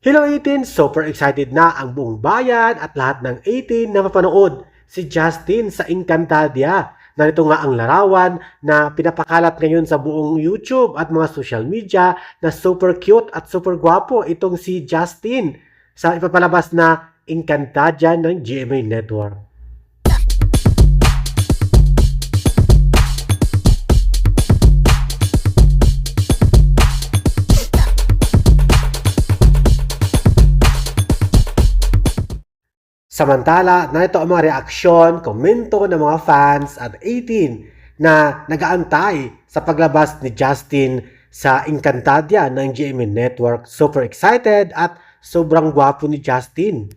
Hello 18! Super excited na ang buong bayan at lahat ng 18 na mapanood si Justin sa Encantadia. Narito nga ang larawan na pinapakalat ngayon sa buong YouTube at mga social media na super cute at super gwapo itong si Justin sa ipapalabas na Encantadia ng GMA Network. Samantala, narito ang mga reaksyon, komento ng mga fans at 18 na nagaantay sa paglabas ni Justin sa Encantadia ng GMA Network. Super excited at sobrang gwapo ni Justin.